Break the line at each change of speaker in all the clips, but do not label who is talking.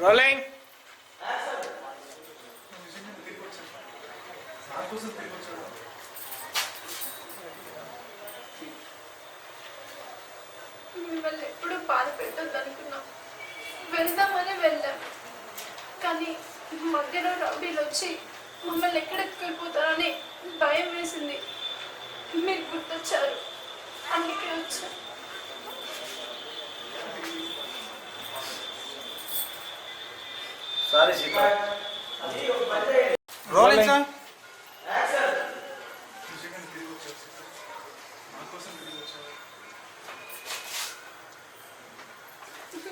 Rolling
మిమ్మల్ని ఎప్పుడు బాధ పెట్టద్దు అనుకున్నాం వెళ్దామని వెళ్ళాం. కానీ మధ్యలో రౌడీలు వచ్చి మమ్మల్ని ఎక్కడ వెళ్ళిపోతారని భయం వేసింది. మీరు గుర్తొచ్చారు. అందుకే వచ్చారు
సారీ సీత
రోలింగ్ సార్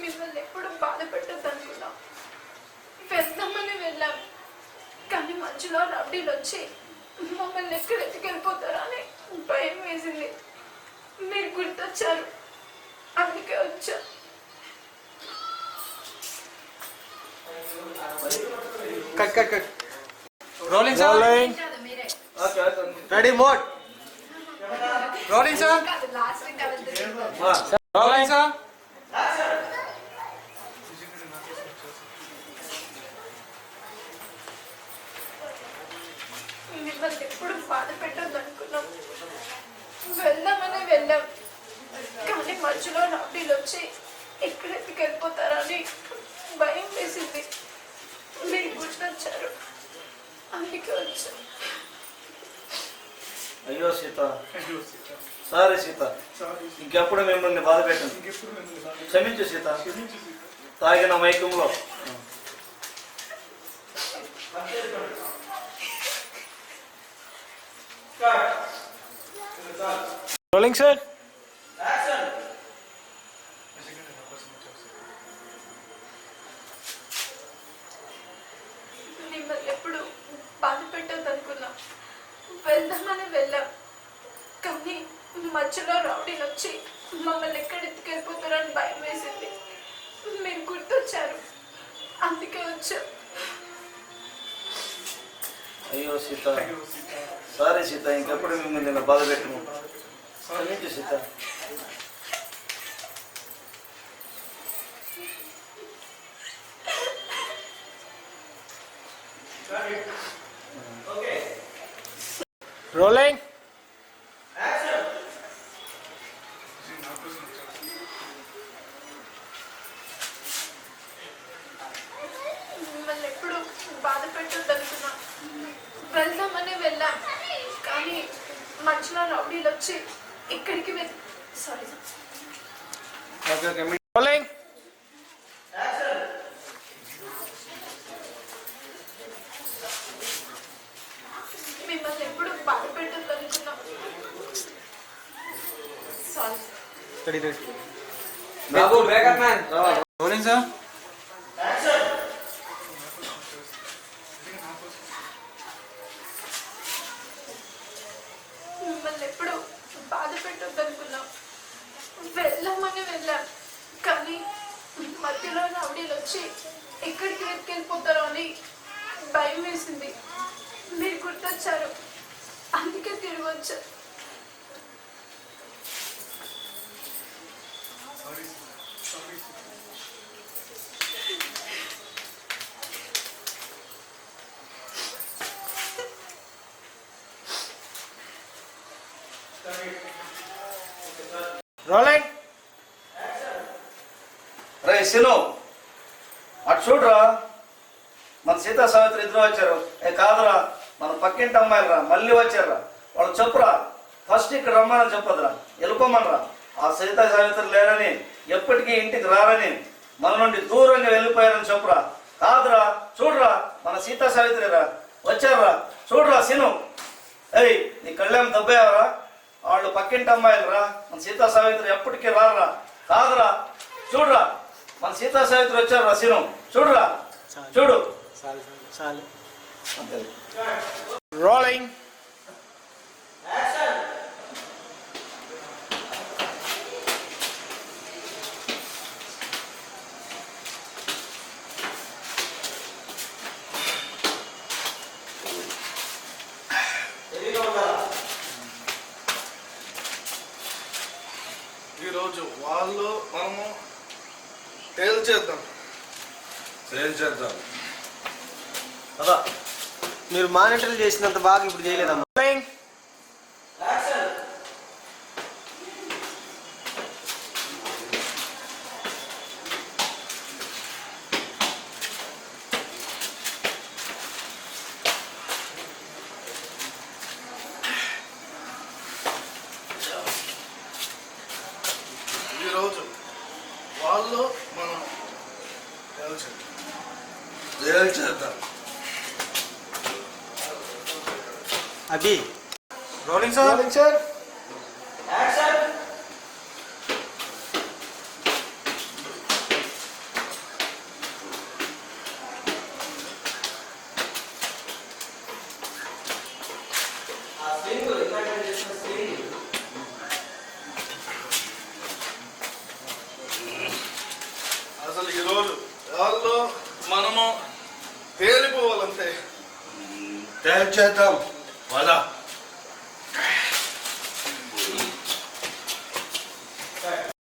మిమ్మల్ని ఎప్పుడు వెళ్దామని వెళ్ళాం. కానీ మధ్యలో రౌడీలు వచ్చి మమ్మల్ని ఎక్కడ ఎత్తుకెళ్ళిపోతారా అని భయం వేసింది. మీరు గుర్తొచ్చారు. అందుకే వచ్చా.
Cut cut cut. Rolling sir rolling ready mode rolling sir rolling sir
ఎప్పుడు బాధ పెట్టద్దు అనుకున్నాం వెళ్దామని వెళ్ళాం. కానీ మధ్యలో రౌడీలు వచ్చి ఎక్కడ ఎత్తుకెళ్ళిపోతారని భయం వేసింది. అందుకే వచ్చా
అయ్యో సీత. సారీ సీత. ఇంకెప్పుడు మిమ్మల్ని బాధ పెట్టండి క్షమించు సీత. తాగిన మైకంలో.
రోలింగ్ సార్
మిమ్మల్ని ఎప్పుడు బాధ పెట్టద్దు అనుకున్నాం వెళ్దామని వెళ్ళాం కానీ మధ్యలో రౌడీలు వచ్చి మమ్మల్ని ఎక్కడ ఎత్తుకెళ్ళిపోతారని భయం వేసింది. మీరు గుర్తొచ్చారు. అందుకే వచ్చాం.
అయ్యో సీత. సారీ సీత ఇంకెప్పుడు మిమ్మల్ని నేను బాధ పెట్టను. క్షమించు సీత?
రోలింగ్
మిమ్మల్ని ఎప్పుడు బాధ పెట్టద్దు అనుకున్నాం వెళ్దామని వెళ్ళాం. కానీ మధ్యలో రౌడీలు వచ్చి ఇక్కడికి వెళ్ సారీ మిమ్మల్ని ఎప్పుడు బాధ పెట్టద్దు అనుకున్నాం సారీ
బాబు బ్యాకప్ మ్యాన్
సార్
మిమ్మల్ని ఎప్పుడు బాధ అనుకున్నాం వెళ్ళామని వెళ్ళాం. కానీ మధ్యలో రౌడీలు వచ్చి ఎక్కడికి వెతికెళ్ళిపోతారో అని భయం వేసింది. మీరు గుర్తొచ్చారు. అందుకే తిరిగి వచ్చారు.
రోలింగ్
రే సిను. అటు చూడరా. మన సీతా సావిత్రి ఇద్దరు వచ్చారు. ఏ కాదురా. మన పక్కింటి అమ్మాయిలు రా మళ్ళీ వచ్చారురా. వాళ్ళు చెప్పురా. ఫస్ట్ ఇక్కడ రమ్మని చెప్పదురా. వెళ్ళిపోమనరా ఆ సీతా సావిత్రి లేరని ఎప్పటికీ ఇంటికి రారని మన నుండి దూరంగా వెళ్ళిపోయారని చెప్పురా కాదురా చూడరా మన సీతా సావిత్రి రా వచ్చారురా చూడరా సిను ఏయ్ నీ కళ్ళేం దెబ్బయావరా వాళ్ళు పక్కింటి అమ్మాయిలు రా మన సీతా సావిత్రి ఎప్పటికీ రారా? కాదురా. చూడురా. మన సీతా సావిత్రి వచ్చారు రా సిను చూడురా. చూడు.
చాలు చాలు
అంతే.
రోలింగ్
ఈరోజు వాళ్ళు మనము తేల్చేద్దాం చేద్దాం.
అదా మీరు మానిటర్లు చేసినంత బాగా ఇప్పుడు చేయలేదమ్మా.
ఈరోజు వాళ్ళు మనం చేద్దాం.
అభి. Rolling sir.
సార్. ఈరోజు మనము తేలిపోవాలంతే తేల్చేద్దాం. వదా